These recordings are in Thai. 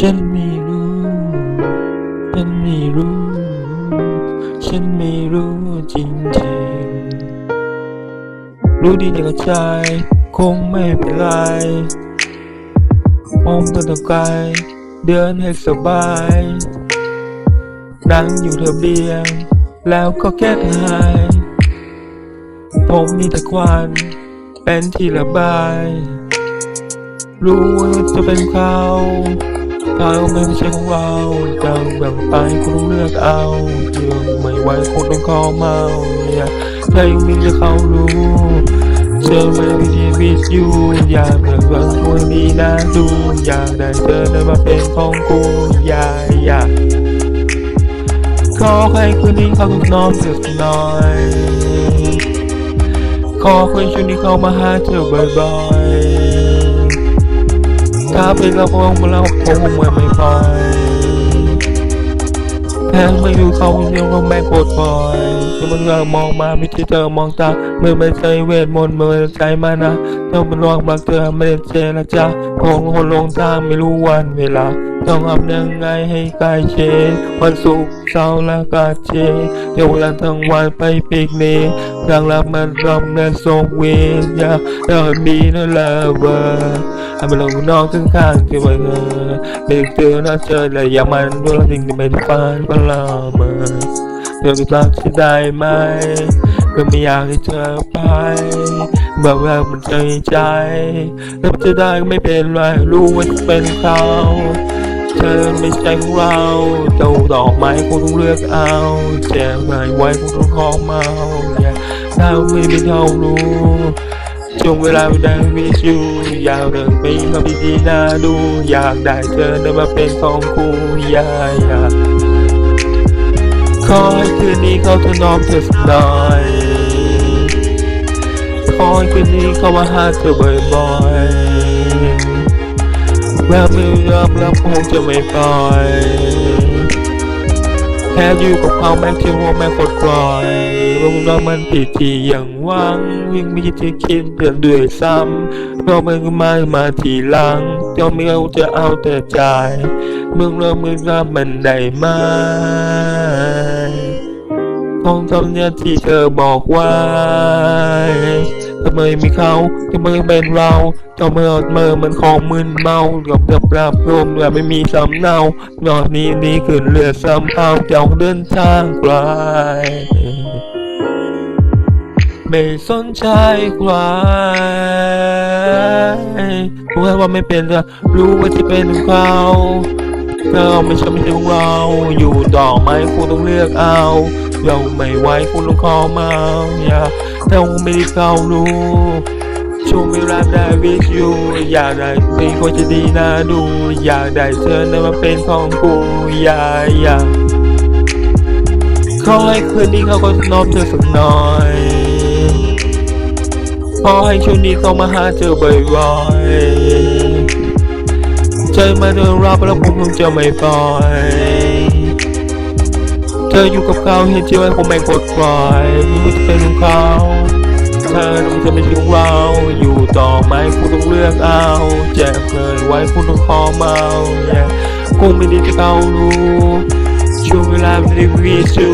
ฉันไม่รู้ ฉันไม่รู้ ฉันไม่รู้จริงๆรู้ดีในกระใจ คงไม่เป็นไร มองตัวตะไกล เดินให้สบาย นั่งอยู่ระเบียง แล้วก็แค่ทายผมมีแต่ควันเป็นที่ระบาย รู้ว่าจะเป็นเขา เขาไม่ใช่ของเราจะแบ่งไปคุณต้องเลือกเอาเรื่องไม่ไหวคุณต้องขอเมาเนี่ยถ้ายังมีจะเขารู้เจอไม่วิธีวิตอยู่อยากแบบว่าคนดีน่าดูอยากได้เธอได้มาเป็นของกูอยากอยากขอให้คืนนี้เขาทุกน้องเสียสักหน่อยขอคนช่วงนี้เข้ามาหาเธอบ่อย ถ้าเป็นเราคงมาเราคงเหมือนไม่ปล่อยแค่ไม่อยู่เขายังต้องแม่โคตรบ่อยที่มันเรามองมาไม่ที่เธอมองตาเมื่อไม่ใช่เวทมนต์เมื่อใจมานะต้องเป็นรองบักเธอไม่ได้เจรจาคงคนลงทางไม่รู้วันเวลา ต้องทำยังไงให้ใกล้เชนวันศุกร์เสาร์และก็เจเดี๋ยวลาทั้งวันไปปิกนิกดังรับมันรำเนินทรงเวียนอยากเดินมีนั่นแหละเบอร์ให้มันลงนอกข้างข้างที่ว่าเธอไม่ได้เจอน่าเจอเลยอย่ามันด้วยสิ่งที่ไม่ได้ฝันก็ลาเมื่อเธอจะรักฉันได้ไหมก็ไม่อยากให้เธอไปบอกว่ามันใจใจแล้วจะได้ไม่เป็นไรรู้ว่าจะเป็นเขา เธอไม่ใช่ของเรา เจ้าดอกไม้คงต้องเลือกเอาแจกไม่ไว้คงต้องขอเมาอย่าถ้าไม่มีเท่ารู้ช่วงเวลาไม่ได้มีชิวอยากเดินไปกับดีๆน่าดู อยากได้เธอได้มาเป็นของกูอยาอยากขอให้คืนนี้เขาถนอมเธอสักหน่อยขอให้คืนนี้เขามาหาเธอบ่อยๆ แววมือยอมรับคงจะไม่ปล่อยแค่อยู่กับเขาแม่งเชื่อว่าแม่งกดกลอยว่ามึงว่ามันผิดที่อย่างหวังยิ่งไม่คิดจะคิดเดือดด้วยซ้ำเพราะมึงมามาทีหลังเจ้าไม่เอาจะเอาแต่ใจมึงเริ่มมึงรับมันได้ไหมต้องทำเนี่ยที่เธอบอกว่า ทำไมมีเขาทำไมเป็นเราเจ้าเมื่อเมื่อมันของมึนเมากับกับรับรวมแบบไม่มีสำเนาหนอนนี้นี้ขึ้นเรือสำเภาเจ้าเดินทางไกลไม่สนใจใครรู้แค่ว่าไม่เป็นรรู้ว่าจะเป็นเขาเราไม่ใช่ไม่ใช่ของเรา อยู่ต่อไหมคุณต้องเลือกเอาเราไม่ไหวคุณต้องขอมาอย่า ต่คงไม่ได้เขารู้ช่วงเวลาได้วิชยูอยากได้เป็นคนจะดีน่าดู อยากได้เธอนั้นมาเป็นของกูอยากอยากขอให้คืนนี้เขาก็นอบเธอสักหน่อยขอให้ช่วงนี้เขามาหาเจอบ่อยๆใจมาเดินรับแล้วผมคงจะไม่ปล่อย ธออยู่กับเขาเห็นชีวิตผมไม่กดปล่อยมันจะเป็นของเขาเธอต้องจะไม่ใช่ของเรา อยู่ต่อไหมคุณต้องเลือกเอาแจกเลยไว้คุณต้องขอเมาอย่าคงไม่ได้จะเขารู้ช่วงเวลาไม่ได้วิสู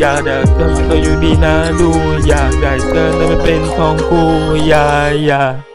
อยากได้เธอเธออยู่ดีนะดู อยากได้เธอนั้นไม่เป็นของกูอย่าอย่า